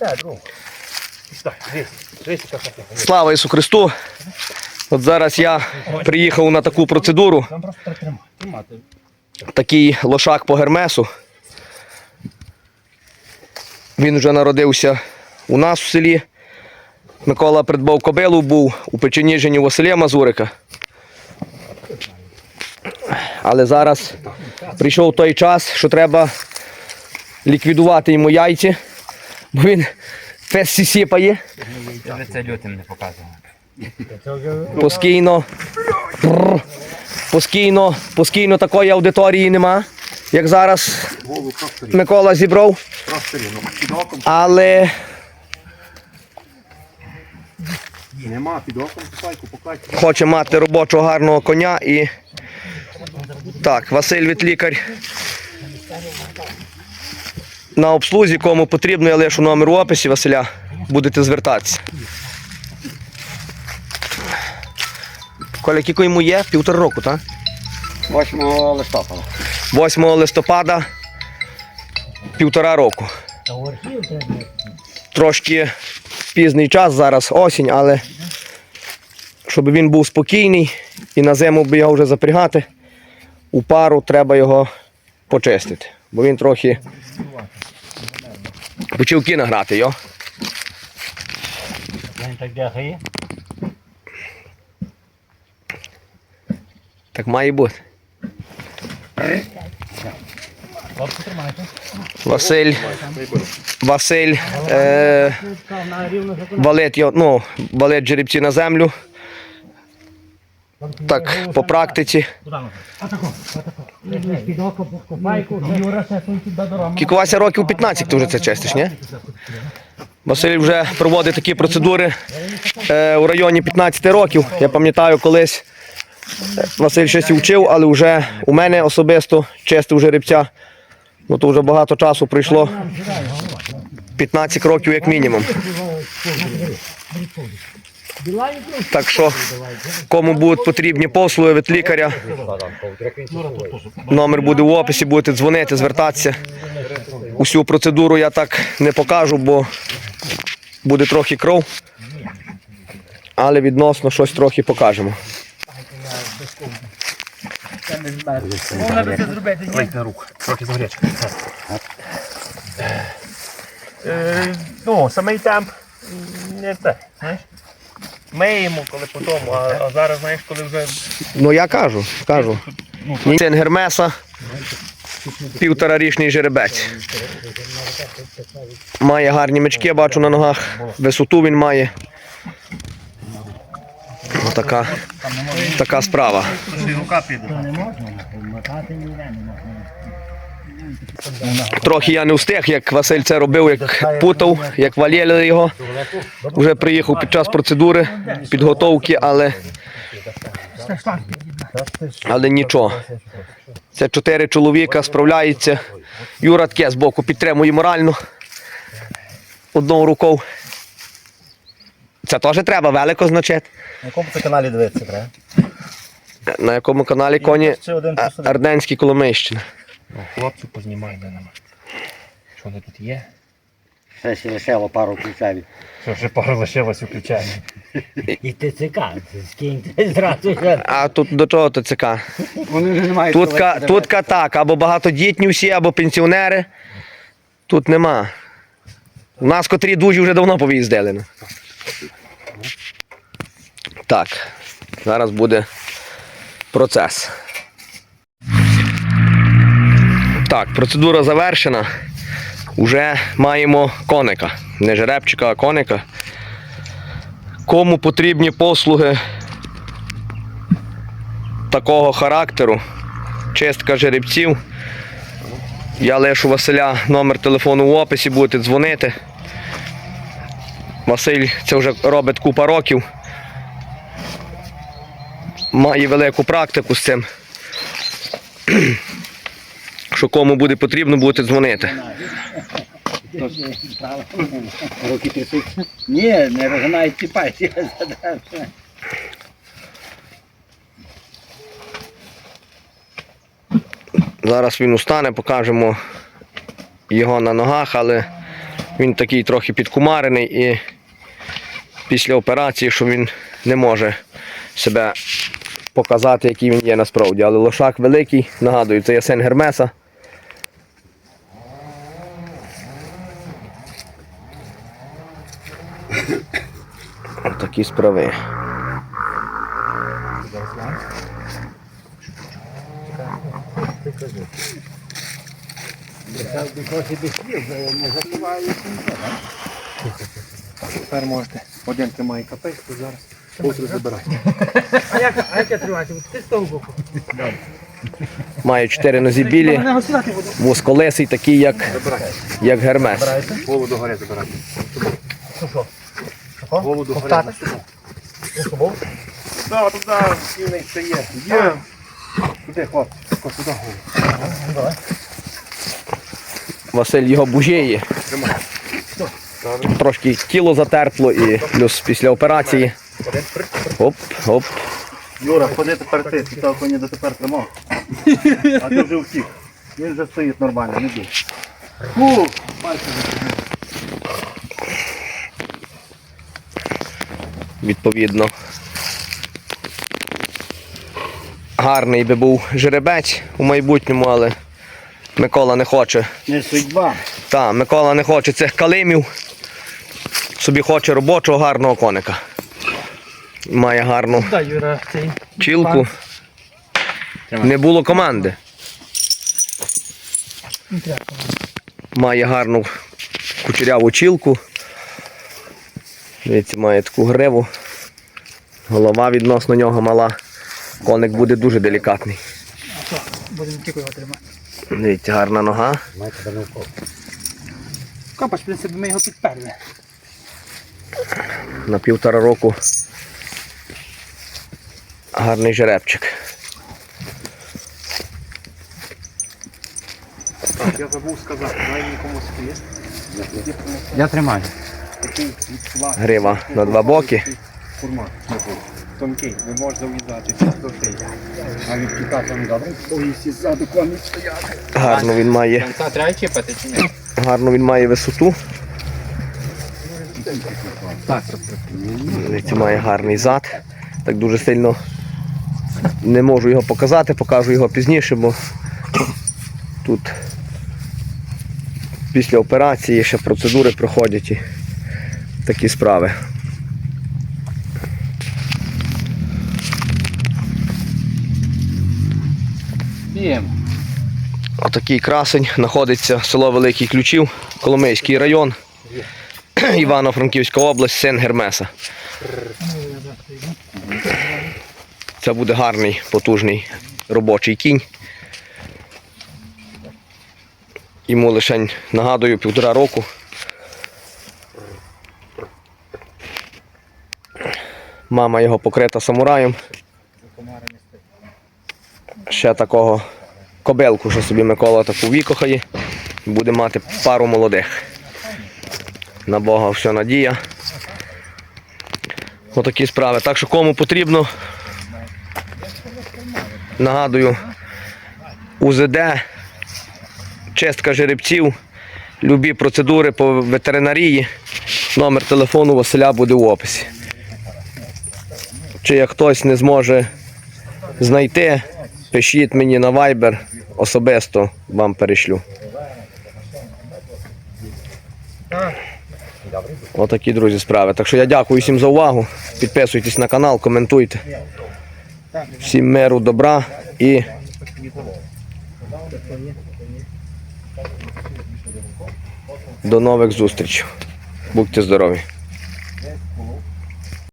те, друг. Слава Ісу Христу! От зараз я приїхав на таку процедуру. Там просто треба тримати. Тримати. такий лошак по гермесу. Він вже народився у нас в селі. Микола придбав кобилу, був у Печеніжині Василя Мазурика. Але зараз прийшов той час, що треба ліквідувати йому яйці, бо він пес сіпає Я це лютим не показував. постійно. Бррр. Постійно, постійно такої аудиторії нема, як зараз Микола зібрав. Але Нема, під оком покладь. хоче мати робочого гарного коня і. Так, Василь Вітлікар. На обслузі, кому потрібно, я лишу номер у описі Василя. Будете звертатися. Коля, кілько йому є? Півтора року, так? 8 листопада. 8 листопада півтора року. Трошки пізний час, зараз осінь, але щоб він був спокійний і на зиму би його вже запрягати, у пару треба його почистити. Бо він трохи почав кіна грати, йо. Він так дягає. Так має бути. Василь. Василь. Е, валить, ну, валить жеребці на землю. Так, по практиці. Куди ми? Атако, атако. Під око, попайку. Юра, ще тут до дороги. Кікувася років 15 ти вже це чистиш, ні? Василь вже проводить такі процедури е, у районі 15 років. Я пам'ятаю, колись е, Василь щось вчив, але вже у мене особисто чистив жеребця. Ну то вже багато часу пройшло. 15 років як мінімум. Так що, кому будуть потрібні послуги від лікаря, номер буде в описі, будете дзвонити, звертатися. Усю процедуру я так не покажу, бо буде трохи кров. Але відносно щось трохи покажемо. Трохи загречка. Е, Ну, самий темп не те, знаєш. Миємо, коли по тому, а, а зараз, знаєш, коли вже Ну я кажу, кажу. Син Гермеса, півторарічний жеребець. Має гарні мечки, бачу на ногах. Висоту він має. Отака, така справа. рука піде. Трохи я не встиг, як Василь це робив, як путав, як валєли його. Вже приїхав під час процедури, підготовки, але. Але нічого. Це чотири чоловіка справляються. Юра таке з боку підтримує морально. Одною рукою. Це теж треба велико значити. На якому це каналі дивитися треба? На якому каналі коні Ще один А- посадок. Хлопці познімай, де нема. Що вони тут є? Ще ще лишило пару ключів. Що ще пару лишилось у ключах. І ТЦК, скиньте зразу. А тут до чого ТЦК? Вони вже не мають. Тут, ка, тут ка так, або багатодітні всі, або пенсіонери. Тут нема. У нас котрі дужі вже давно повиїздили. ну. Так, зараз буде процес. Так, процедура завершена. Уже маємо коника. Не жеребчика, а коника. Кому потрібні послуги такого характеру, чистка жеребців. Я лишу Василя номер телефону в описі, будете дзвонити. Василь це вже робить купа років. Має велику практику з цим. Що кому буде потрібно, будете дзвонити. Руки трясуться. Ні, не розгинають ці пальці. Зараз він устане, покажемо його на ногах, але Він такий трохи підкумарений і після операції, що він не може себе показати, який він є насправді. Але лошак великий, нагадую, це є син Гермеса. Такі справи. Тепер можете. Один тримає капець, то зараз утро забирайте. А як, а як я тримати? Ти з того боку. Має чотири нозі білі, вузколесий, такий, як, як Гермес. Голову до гори забирайте. До гори. Ковтати? Так, туди, сильний ще є. Є. Туди, хлопці, сюди голову. Василь його бужеє. Трошки тіло затерпло і плюс після операції. Оп, оп. Юра, ходи тепер ти, ти того коня дотепер тримав. А ти вже втік. Він вже стоїть нормально, не бій. Фу! Відповідно. Гарний би був жеребець у майбутньому, але Микола не хоче. Не судьба. Та, Микола не хоче цих калимів. Собі хоче робочого гарного коника. Має гарну Юра, цей. чілку. Не було команди. Має гарну кучеряву чілку. Дивіться, має таку гриву. Голова відносно нього мала. Коник буде дуже делікатний. Будемо тільки його тримати. Дивіться, гарна нога. Компас, в принципі, ми його підперли. На півтора року. Гарний жеребчик. Я забув сказати, дай мені комусь хліст. Я тримаю. Грива на два боки. Формат. Тонкий, не можеш зав'язати до шиї. А від кіта там добре. Повісті ззаду коні стояти. Гарно він має, Конца треба чіпати чи ні? гарно він має висоту. Дивіться, має гарний зад. Так дуже сильно не можу його показати, покажу його пізніше, бо тут після операції ще процедури проходять і такі справи. Отакий красень знаходиться село Великий Ключів, Коломийський район, Івано-Франківська область, син Гермеса. Це буде гарний, потужний робочий кінь. Йому лише, нагадую, півтора року. Мама його покрита самураєм. Ще такого кобилку, що собі Микола таку вікохає. Буде мати пару молодих. На Бога все надія. Отакі справи. Так що кому потрібно, нагадую, УЗД, чистка жеребців, любі процедури по ветеринарії. Номер телефону Василя буде в описі. Чи як хтось не зможе знайти, пишіть мені на Viber, особисто вам перешлю. Отакі, друзі, справи. Так що я дякую всім за увагу. Підписуйтесь на канал, коментуйте. Всім миру, добра і до нових зустрічей. Будьте здорові!